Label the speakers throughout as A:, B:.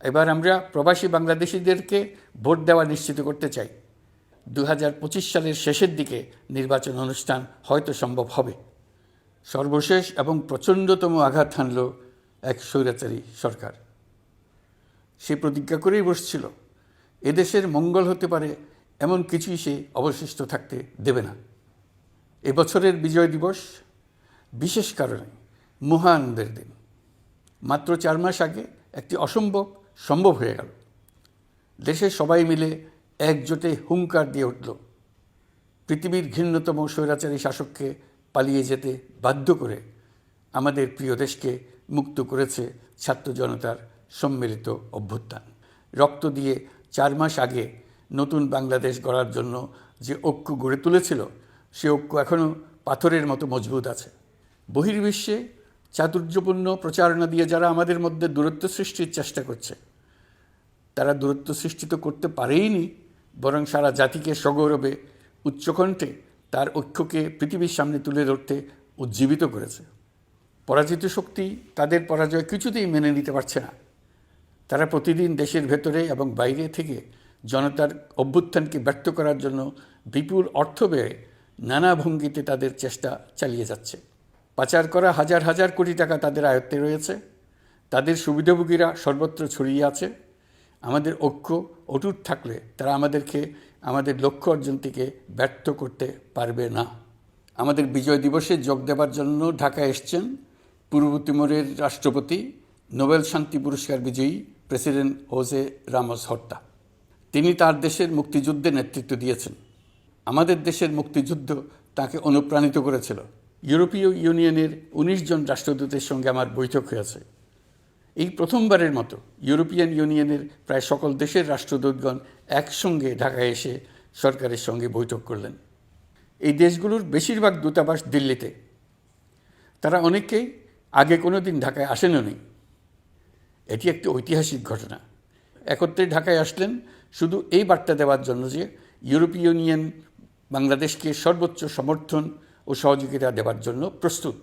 A: এবার আমরা প্রবাসী বাংলাদেশিদেরকে ভোট দেওয়া নিশ্চিত করতে চাই। দু হাজার পঁচিশ সালের শেষের দিকে নির্বাচন অনুষ্ঠান হয়তো সম্ভব হবে। সর্বশেষ এবং প্রচণ্ডতম আঘাত হানল এক স্বৈরাচারী সরকার। সে প্রতিজ্ঞা করেই বসছিল, এদেশের মঙ্গল হতে পারে এমন কিছুই সে অবশিষ্ট থাকতে দেবে না। এবছরের বিজয় দিবস বিশেষ কারণে মহানন্দের দিন। মাত্র চার মাস আগে একটি অসম্ভব সম্ভব হয়ে গেল। দেশের সবাই মিলে একজোটে হুঙ্কার দিয়ে উঠল। পৃথিবীর ঘৃণ্যতম স্বৈরাচারী শাসককে পালিয়ে যেতে বাধ্য করে আমাদের প্রিয় দেশকে মুক্ত করেছে ছাত্র জনতার সম্মিলিত অভ্যুত্থান। রক্ত দিয়ে চার মাস আগে নতুন বাংলাদেশ গড়ার জন্য যে ঐক্য গড়ে তুলেছিল, সে ঐক্য এখনও পাথরের মতো মজবুত আছে। বহির্বিশ্বে চাতুর্যপূর্ণ প্রচারণা দিয়ে যারা আমাদের মধ্যে দূরত্ব সৃষ্টির চেষ্টা করছে তারা দূরত্ব সৃষ্টি তো করতে পারেইনি, বরং সারা জাতিকে সগৌরবে উচ্চকণ্ঠে তার ঐক্যকে পৃথিবীর সামনে তুলে ধরতে উজ্জীবিত করেছে। পরাজিত শক্তি তাদের পরাজয় কিছুতেই মেনে নিতে পারছে না। তারা প্রতিদিন দেশের ভেতরে এবং বাইরে থেকে জনতার অভ্যুত্থানকে ব্যর্থ করার জন্য বিপুল অর্থ ব্যয়ে নানা ভঙ্গিতে তাদের চেষ্টা চালিয়ে যাচ্ছে। পাচার করা হাজার হাজার কোটি টাকা তাদের আয়ত্তে রয়েছে। তাদের সুবিধাভোগীরা সর্বত্র ছড়িয়ে আছে। আমাদের ঐক্য অটুট থাকলে তারা আমাদেরকে, আমাদের লক্ষ্য অর্জন থেকে ব্যর্থ করতে পারবে না। আমাদের বিজয় দিবসে যোগ দেবার জন্য ঢাকা এসছেন পূর্ব তিমোরের রাষ্ট্রপতি, নোবেল শান্তি পুরস্কার বিজয়ী প্রেসিডেন্ট হোসে রামস হর্তা। তিনি তার দেশের মুক্তিযুদ্ধে নেতৃত্ব দিয়েছেন। আমাদের দেশের মুক্তিযুদ্ধ তাকে অনুপ্রাণিত করেছিল। ইউরোপীয় ইউনিয়নের ১৯ জন রাষ্ট্রদূতের সঙ্গে আমার বৈঠক হয়েছে। এই প্রথমবারের মতো ইউরোপিয়ান ইউনিয়নের প্রায় সকল দেশের রাষ্ট্রদূতগণ একসঙ্গে ঢাকায় এসে সরকারের সঙ্গে বৈঠক করলেন। এই দেশগুলোর বেশিরভাগ দূতাবাস দিল্লিতে। তারা অনেকেই আগে কোনো দিন ঢাকায় আসেনও নেই। এটি একটি ঐতিহাসিক ঘটনা। একত্রে ঢাকায় আসলেন শুধু এই বার্তা দেওয়ার জন্য যে ইউরোপীয় ইউনিয়ন বাংলাদেশকে সর্বোচ্চ সমর্থন ও সহযোগিতা দেওয়ার জন্য প্রস্তুত।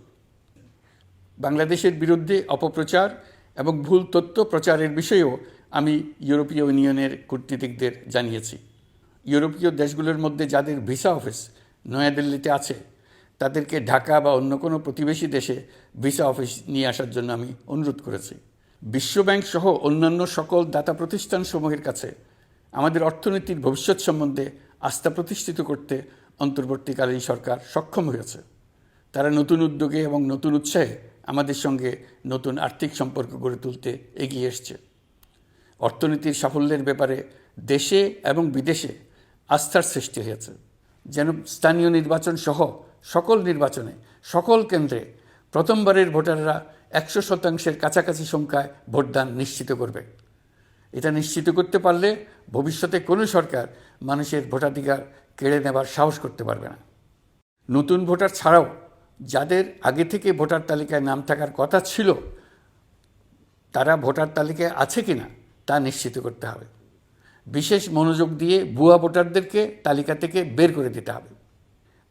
A: বাংলাদেশের বিরুদ্ধে অপপ্রচার এবং ভুল তথ্য প্রচারের বিষয়েও আমি ইউরোপীয় ইউনিয়নের কূটনীতিকদের জানিয়েছি। ইউরোপীয় দেশগুলোর মধ্যে যাদের ভিসা অফিস নয়াদিল্লিতে আছে, তাদেরকে ঢাকা বা অন্য কোনো প্রতিবেশী দেশে ভিসা অফিস নিয়ে আসার জন্য আমি অনুরোধ করেছি। বিশ্বব্যাংক সহ অন্যান্য সকল দাতা প্রতিষ্ঠানসমূহের কাছে আমাদের অর্থনীতির ভবিষ্যৎ সম্বন্ধে আস্থা প্রতিষ্ঠিত করতে অন্তর্বর্তীকালীন সরকার সক্ষম হয়েছে। তারা নতুন উদ্যোগে এবং নতুন উৎসাহে আমাদের সঙ্গে নতুন আর্থিক সম্পর্ক গড়ে তুলতে এগিয়ে এসছে। অর্থনীতির সাফল্যের ব্যাপারে দেশে এবং বিদেশে আস্থার সৃষ্টি হয়েছে। যেন স্থানীয় নির্বাচন সহ সকল নির্বাচনে, সকল কেন্দ্রে প্রথমবারের ভোটাররা একশো শতাংশের কাছাকাছি সংখ্যায় ভোটদান নিশ্চিত করবে। এটা নিশ্চিত করতে পারলে ভবিষ্যতে কোনো সরকার মানুষের ভোটাধিকার কেড়ে নেবার সাহস করতে পারবে না। নতুন ভোটার ছাড়াও যাদের আগে থেকে ভোটার তালিকায় নাম থাকার কথা ছিল, তারা ভোটার তালিকায় আছে কি না তা নিশ্চিত করতে হবে। বিশেষ মনোযোগ দিয়ে ভুয়া ভোটারদেরকে তালিকা থেকে বের করে দিতে হবে।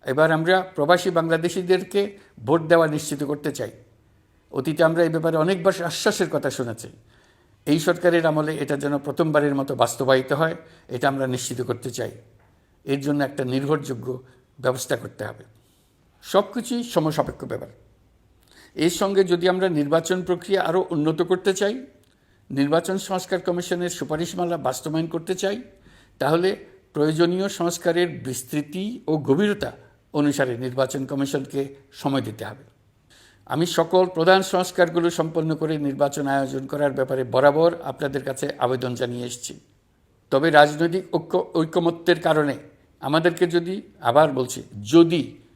A: এবার আমরা প্রবাসী বাংলাদেশিদেরকে ভোট দেওয়া নিশ্চিত করতে চাই। অতীতে আমরা এই ব্যাপারে অনেকবার আশ্বাসের কথা শুনেছি। এই সরকারের আমলে এটা যেন প্রথমবারের মতো বাস্তবায়িত হয়, এটা আমরা নিশ্চিত করতে চাই। এর জন্য একটা নির্ভরযোগ্য ব্যবস্থা করতে হবে। সব কিছুই সমসাপেক্ষ ব্যাপার। এর সঙ্গে যদি আমরা নির্বাচন প্রক্রিয়া আরও উন্নত করতে চাই, নির্বাচন সংস্কার কমিশনের সুপারিশমালা বাস্তবায়ন করতে চাই, তাহলে প্রয়োজনীয় সংস্কারের বিস্তৃতি ও গভীরতা অনুসারে নির্বাচন কমিশনকে সময় দিতে হবে। আমি সকল প্রধান সংস্কারগুলো সম্পন্ন করে নির্বাচন আয়োজন করার ব্যাপারে বরাবর আপনাদের কাছে আবেদন জানিয়ে এসেছি। তবে রাজনৈতিক ঐক্য ঐকমত্যের কারণে আমাদেরকে যদি, আবার বলছি, যদি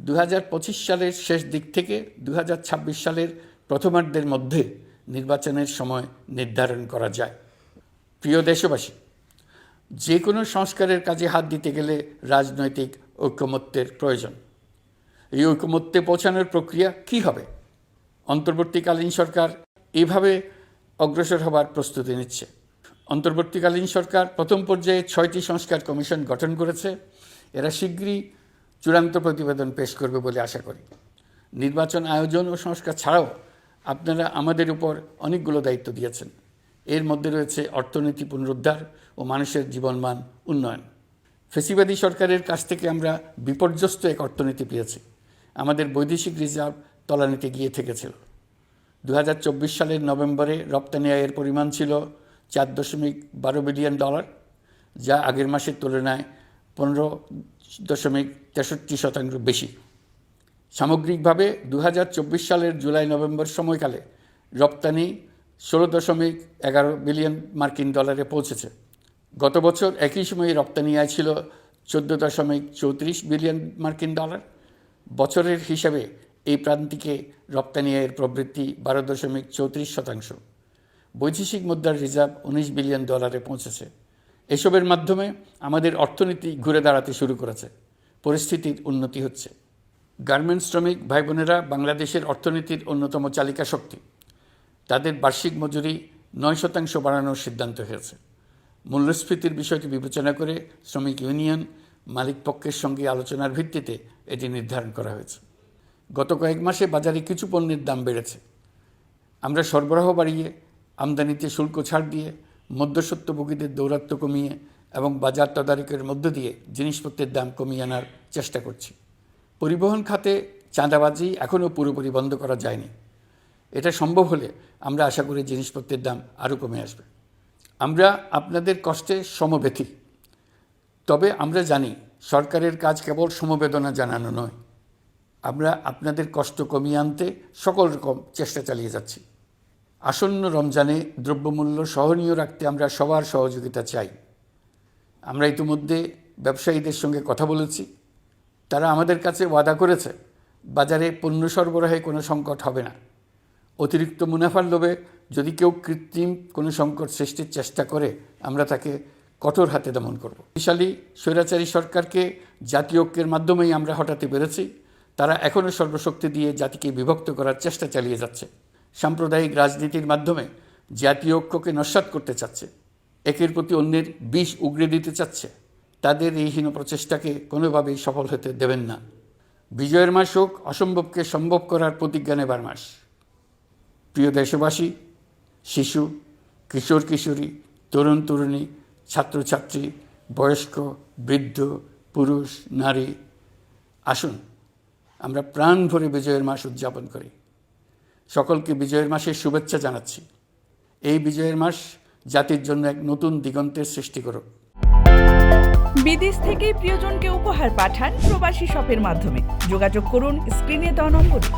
A: দু হাজার পঁচিশ সালের শেষ দিক থেকে দু হাজার ছাব্বিশ সালের প্রথমার্ধের মধ্যে নির্বাচনের সময় নির্ধারণ করা যায়। প্রিয় দেশবাসী যে কোনো সংস্কারের কাজে হাত দিতে গেলে রাজনৈতিক ঐক্যমত্যের প্রয়োজন। এই ঐকমত্যে পৌঁছানোর প্রক্রিয়া কি হবে? অন্তর্বর্তীকালীন সরকার এভাবে অগ্রসর হবার প্রস্তুতি নিচ্ছে। অন্তর্বর্তীকালীন সরকার প্রথম পর্যায়ে ছয়টি সংস্কার কমিশন গঠন করেছে। এরা শীঘ্রই চূড়ান্ত প্রতিবেদন পেশ করবে বলে আশা করি। নির্বাচন আয়োজন ও সংস্কার ছাড়াও আপনারা আমাদের উপর অনেকগুলো দায়িত্ব দিয়েছেন। এর মধ্যে রয়েছে অর্থনীতি পুনরুদ্ধার ও মানুষের জীবনমান উন্নয়ন। ফেসিবাদী সরকারের কাছ থেকে আমরা বিপর্যস্ত এক অর্থনীতি পেয়েছি। আমাদের বৈদেশিক রিজার্ভ তলানিতে গিয়ে থেকেছিল। দু হাজার চব্বিশ সালের নভেম্বরে রপ্তানি আয়ের পরিমাণ ছিল চার দশমিক বারো বিলিয়ন ডলার, যা আগের মাসের তুলনায় পনেরো দশমিক তেষট্টি শতাংশ বেশি। সামগ্রিকভাবে দু হাজার চব্বিশ সালের জুলাই নভেম্বর সময়কালে রপ্তানি ষোলো দশমিক এগারো বিলিয়ন মার্কিন ডলারে পৌঁছেছে। গত বছর একই সময়ে রপ্তানি আয় ছিল চোদ্দ দশমিক চৌত্রিশ বিলিয়ন মার্কিন ডলার। বছরের হিসাবে এই প্রান্তিকে রপ্তানি আয়ের প্রবৃদ্ধি বারো দশমিক চৌত্রিশ শতাংশ। বৈদেশিক মুদ্রার রিজার্ভ উনিশ বিলিয়ন ডলারে পৌঁছেছে। এসবের মাধ্যমে আমাদের অর্থনীতি ঘুরে দাঁড়াতে শুরু করেছে। পরিস্থিতির উন্নতি হচ্ছে। গার্মেন্টস শ্রমিক ভাই বোনেরা বাংলাদেশের অর্থনীতির অন্যতম চালিকা শক্তি। তাদের বার্ষিক মজুরি নয় শতাংশ বাড়ানোর সিদ্ধান্ত হয়েছে। মূল্যস্ফীতির বিষয়টি বিবেচনা করে শ্রমিক ইউনিয়ন মালিক পক্ষের সঙ্গে আলোচনার ভিত্তিতে এটি নির্ধারণ করা হয়েছে। গত কয়েক মাসে বাজারে কিছু পণ্যের দাম বেড়েছে। আমরা সরবরাহ বাড়িয়ে আমদানিতে শুল্ক ছাড় দিয়ে মধ্যস্বত্বভোগীদের দৌরাত্ম্য কমিয়ে এবং বাজার তদারকের মধ্য দিয়ে জিনিসপত্রের দাম কমিয়ে আনার চেষ্টা করছি। পরিবহন খাতে চাঁদাবাজি এখনও পুরোপুরি বন্ধ করা যায়নি। এটা সম্ভব হলে আমরা আশা করি জিনিসপত্রের দাম আরও কমে আসবে। আমরা আপনাদের কষ্টে সমব্যথী তবে আমরা জানি সরকারের কাজ কেবল সমবেদনা জানানো নয়। আমরা আপনাদের কষ্ট কমিয়ে আনতে সকল রকম চেষ্টা চালিয়ে যাচ্ছি। আসন্ন রমজানে দ্রব্যমূল্য সহনীয় রাখতে আমরা সবার সহযোগিতা চাই। আমরা ইতিমধ্যে ব্যবসায়ীদের সঙ্গে কথা বলেছি। তারা আমাদের কাছে ওয়াদা করেছে, বাজারে পণ্য সরবরাহে কোনো সংকট হবে না। অতিরিক্ত মুনাফার লোভে যদি কেউ কৃত্রিম কোনো সংকট সৃষ্টির চেষ্টা করে, আমরা তাকে কঠোর হাতে দমন করব। বিশালী স্বৈরাচারী সরকারকে জাতীয় ঐক্যের মাধ্যমেই আমরা হটাতে পেরেছি। তারা এখনও সর্বশক্তি দিয়ে জাতিকে বিভক্ত করার চেষ্টা চালিয়ে যাচ্ছে। সাম্প্রদায়িক রাজনীতির মাধ্যমে জাতীয় ঐক্যকে নস্বাত করতে চাচ্ছে, একের প্রতি অন্যের বিষ উগড়ে দিতে চাচ্ছে, তাদের এই হীন প্রচেষ্টাকে কোনোভাবেই সফল হতে দেবেন না। বিজয়ের মাস হোক, অসম্ভবকে সম্ভব করার প্রতিজ্ঞা নেবার মাস। প্রিয় দেশবাসী, শিশু, কিশোর, কিশোরী, তরুণ, তরুণী, ছাত্রছাত্রী, বয়স্ক, বৃদ্ধ, পুরুষ, নারী, আসুন, আমরা প্রাণ ভরে বিজয়ের মাস উদযাপন করি। সকলকে বিজয়ের মাসের শুভেচ্ছা জানাচ্ছি। এই বিজয়ের মাস জাতির জন্য এক নতুন দিগন্তের সৃষ্টি করুক।
B: বিদেশ থেকে প্রিয়জনকে উপহার পাঠান প্রবাসী শপের মাধ্যমে। যোগাযোগ করুন স্ক্রিনে দেওয়া নম্বরে।